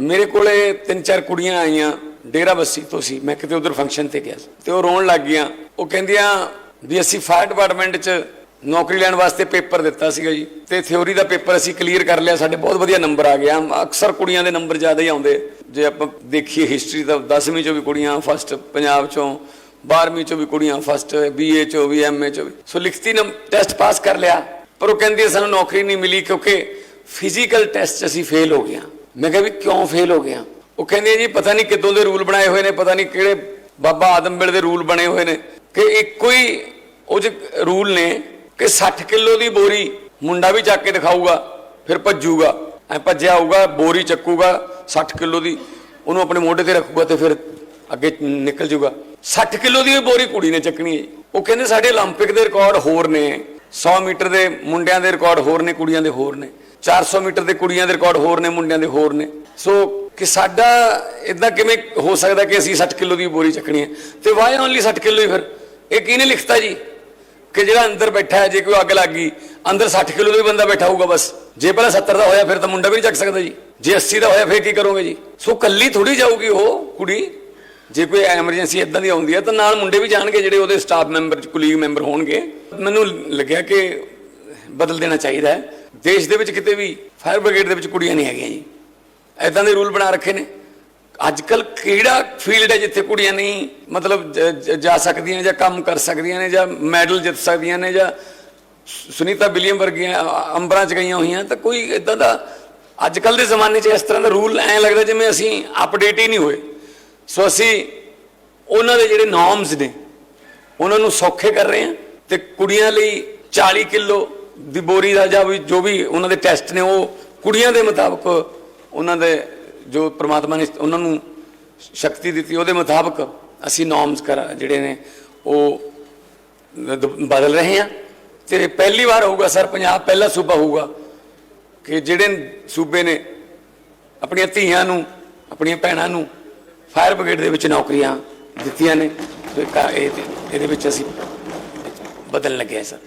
ਮੇਰੇ ਕੋਲੇ ਤਿੰਨ ਚਾਰ ਕੁੜੀਆਂ ਆਈਆਂ, ਡੇਰਾ ਬੱਸੀ ਤੋਂ ਸੀ, ਮੈਂ ਕਿਤੇ ਉਧਰ ਫੰਕਸ਼ਨ ਤੇ ਗਿਆ ਸੀ। ਤੇ ਉਹ ਰੋਣ ਲੱਗ ਗਈਆਂ। ਉਹ ਕਹਿੰਦੀਆਂ ਵੀ ਅਸੀਂ ਫਾਇਰ ਡਿਪਾਰਟਮੈਂਟ 'ਚ ਨੌਕਰੀ ਲੈਣ ਵਾਸਤੇ ਪੇਪਰ ਦਿੱਤਾ ਸੀਗਾ ਜੀ। ਤੇ ਥਿਉਰੀ ਦਾ ਪੇਪਰ ਅਸੀਂ ਕਲੀਅਰ ਕਰ ਲਿਆ, ਸਾਡੇ ਬਹੁਤ ਵਧੀਆ ਨੰਬਰ ਆ ਗਿਆ ਅਕਸਰ ਕੁੜੀਆਂ ਦੇ ਨੰਬਰ ਜ਼ਿਆਦਾ ਹੀ ਆਉਂਦੇ। ਜੇ ਆਪਾਂ ਦੇਖੀਏ ਹਿਸਟਰੀ ਤਾਂ 10ਵੀਂ ਚੋਂ ਵੀ ਕੁੜੀਆਂ ਫਸਟ ਪੰਜਾਬ ਚੋਂ 12ਵੀਂ ਚੋਂ ਵੀ ਕੁੜੀਆਂ ਫਸਟ ਬੀਏ ਚੋਂ ਵੀ ਐਮਏ ਚੋਂ ਵੀ। ਸੋ ਲਿਖਤੀ ਨੰਬਰ ਟੈਸਟ ਪਾਸ ਕਰ ਲਿਆ। ਪਰ ਉਹ ਕਹਿੰਦੀ ਸਾਨੂੰ ਨੌਕਰੀ ਨਹੀਂ ਮਿਲੀ ਕਿਉਂਕਿ ਫਿਜ਼ੀਕਲ ਟੈਸਟ 'ਚ ਅਸੀਂ ਫੇਲ ਹੋ ਗਏ ਮੈਂ ਕਿਹਾ ਵੀ ਕਿਉਂ ਫੇਲ ਹੋ ਗਏ ਹਾਂ? ਉਹ ਕਹਿੰਦੇ ਜੀ ਪਤਾ ਨਹੀਂ ਕਿੱਦੋਂ ਦੇ ਰੂਲ ਬਣਾਏ ਹੋਏ ਨੇ ਪਤਾ ਨਹੀਂ ਕਿਹੜੇ ਬਾਬਾ ਆਦਮ ਵੇਲੇ ਦੇ ਰੂਲ ਬਣੇ ਹੋਏ ਨੇ ਕਿ ਇੱਕੋ ਹੀ ਉਹ ਚ ਰੂਲ ਨੇ ਕਿ 60 ਕਿਲੋ ਦੀ ਬੋਰੀ ਮੁੰਡਾ ਵੀ ਚੱਕ ਕੇ ਦਿਖਾਊਗਾ ਫਿਰ ਭੱਜੂਗਾ ਐ ਭੱਜਿਆ ਆਊਗਾ ਬੋਰੀ ਚੱਕੂਗਾ 60 ਕਿਲੋ ਦੀ ਉਹਨੂੰ ਆਪਣੇ ਮੋਢੇ ਤੇ ਰੱਖੂਗਾ ਤੇ ਫਿਰ ਅੱਗੇ ਨਿਕਲ ਜਾਊਗਾ 60 ਕਿਲੋ ਦੀ ਇਹ ਬੋਰੀ ਕੁੜੀ ਨੇ ਚੱਕਣੀ ਹੈ ਜੀ। ਉਹ ਕਹਿੰਦੇ ਸਾਡੇ 올림픽 ਦੇ ਰਿਕਾਰਡ ਹੋਰ ਨੇ 100 ਮੀਟਰ ਦੇ ਮੁੰਡਿਆਂ ਦੇ ਰਿਕਾਰਡ ਹੋਰ ਨੇ ਕੁੜੀਆਂ ਦੇ ਹੋਰ ਨੇ 400 ਮੀਟਰ ਦੇ ਕੁੜੀਆਂ ਦੇ ਰਿਕਾਰਡ ਹੋਰ ਨੇ, ਮੁੰਡਿਆਂ ਦੇ ਹੋਰ ਨੇ। ਸੋ ਕਿ ਸਾਡਾ ਇਦਾਂ ਕਿਵੇਂ ਹੋ ਸਕਦਾ ਕਿ ਅਸੀਂ 60 ਕਿਲੋ ਦੀ ਬੋਰੀ ਚੱਕਣੀ ਹੈ? ਤੇ ਵਾਈ ਓਨਲੀ 60 ਕਿਲੋ ਹੀ ਫਿਰ? ਇਹ ਕਿਹਨੇ ਲਿਖਤਾ ਜੀ? ਕਿ ਜਿਹੜਾ ਅੰਦਰ ਬੈਠਾ ਹੈ, ਜੇ ਕੋਈ ਅੱਗ ਲੱਗ ਗਈ, ਅੰਦਰ 60 ਕਿਲੋ ਦਾ ਵੀ ਬੰਦਾ ਬੈਠਾ ਹੋਊਗਾ ਬਸ। ਜੇ ਪਹਿਲਾਂ 70 ਦਾ ਹੋਇਆ, ਫਿਰ ਤਾਂ ਮੁੰਡਾ ਵੀ ਨਹੀਂ ਚੱਕ ਸਕਦਾ ਜੀ। ਜੇ 80 ਦਾ ਹੋਇਆ, ਫਿਰ ਕੀ ਕਰੋਗੇ ਜੀ? ਸੋ ਕੱਲੀ ਥੋੜੀ ਜਾਊਗੀ ਉਹ ਕੁੜੀ। ਜੇ ਕੋਈ ਐਮਰਜੈਂਸੀ ਇਦਾਂ ਦੀ ਆਉਂਦੀ ਹੈ, ਤਾਂ ਨਾਲ ਮੁੰਡੇ ਵੀ ਜਾਣਗੇ, ਜਿਹੜੇ ਉਹਦੇ ਸਟਾਫ ਮੈਂਬਰ ਕੁਲੀਗ ਮੈਂਬਰ ਹੋਣਗੇ। ਮੈਨੂੰ ਲੱਗਿਆ ਕਿ ਬਦਲ ਦੇਣਾ ਚਾਹੀਦਾ ਹੈ। ਦੇਸ਼ ਦੇ ਵਿੱਚ ਕਿਤੇ ਵੀ ਫਾਇਰ ਬ੍ਰਿਗੇਡ ਦੇ ਵਿੱਚ ਕੁੜੀਆਂ ਨਹੀਂ ਹੈਗੀਆਂ ਜੀ। ਐਦਾਂ ਦੇ ਰੂਲ ਬਣਾ ਰੱਖੇ ਨੇ। ਅੱਜ ਕੱਲ ਕਿਹੜਾ ਫੀਲਡ ਹੈ ਜਿੱਥੇ ਕੁੜੀਆਂ ਨਹੀਂ ਮਤਲਬ ਜਾ ਸਕਦੀਆਂ ਨੇ ਜਾਂ ਕੰਮ ਕਰ ਸਕਦੀਆਂ ਨੇ ਜਾਂ ਮੈਡਲ ਜਿੱਤ ਸਕਦੀਆਂ ਨੇ ਜਾਂ ਸੁਨੀਤਾ ਵਿਲੀਅਮ ਵਰਗੀਆਂ ਅੰਬਰਾਂ 'ਚ ਗਈਆਂ ਹੋਈਆਂ, ਤਾਂ ਕੋਈ ਇਦਾਂ ਦਾ ਅੱਜ ਕੱਲ ਦੇ ਜ਼ਮਾਨੇ 'ਚ ਇਸ ਤਰ੍ਹਾਂ ਦਾ ਰੂਲ ਐ ਲੱਗਦਾ ਜਿਵੇਂ ਅਸੀਂ ਅਪਡੇਟ ਹੀ ਨਹੀਂ ਹੋਏ। ਸੋ ਅਸੀਂ ਉਹਨਾਂ ਦੇ ਜਿਹੜੇ ਨਾਰਮਸ ਨੇ, ਉਹਨਾਂ ਨੂੰ ਸੌਖੇ ਕਰ ਰਹੇ ਹਾਂ ਤੇ ਕੁੜੀਆਂ ਲਈ 40 ਕਿਲੋ ਦੀ ਬੋਰੀ ਦਾ ਜਾਂ ਵੀ ਜੋ ਵੀ ਉਹਨਾਂ ਦੇ ਟੈਸਟ ਨੇ, ਉਹ ਕੁੜੀਆਂ ਦੇ ਮੁਤਾਬਕ ਉਹਨਾਂ ਦੇ ਜੋ ਪ੍ਰਮਾਤਮਾ ਨੇ ਉਹਨਾਂ ਨੂੰ ਸ਼ਕਤੀ ਦਿੱਤੀ, ਉਹਦੇ ਮੁਤਾਬਕ ਅਸੀਂ ਨਾਰਮਸ ਕਰ, ਜਿਹੜੇ ਨੇ, ਉਹ ਦ- ਬਦਲ ਰਹੇ ਹਾਂ। ਤੇ ਪਹਿਲੀ ਵਾਰ ਹੋਊਗਾ ਸਰ, ਪੰਜਾਬ ਪਹਿਲਾ ਸੂਬਾ ਹੋਊਗਾ ਕਿ ਜਿਹੜੇ ਸੂਬੇ ਨੇ ਆਪਣੀਆਂ ਧੀਆਂ ਨੂੰ, ਆਪਣੀਆਂ ਭੈਣਾਂ ਨੂੰ ਫਾਇਰ ਬ੍ਰਿਗੇਡ ਦੇ ਵਿੱਚ ਨੌਕਰੀਆਂ ਦਿੱਤੀਆਂ ਨੇ ਇਹ- ਇਹਦੇ ਵਿੱਚ ਅਸੀਂ ਬਦਲਣ ਲੱਗੇ ਸਰ।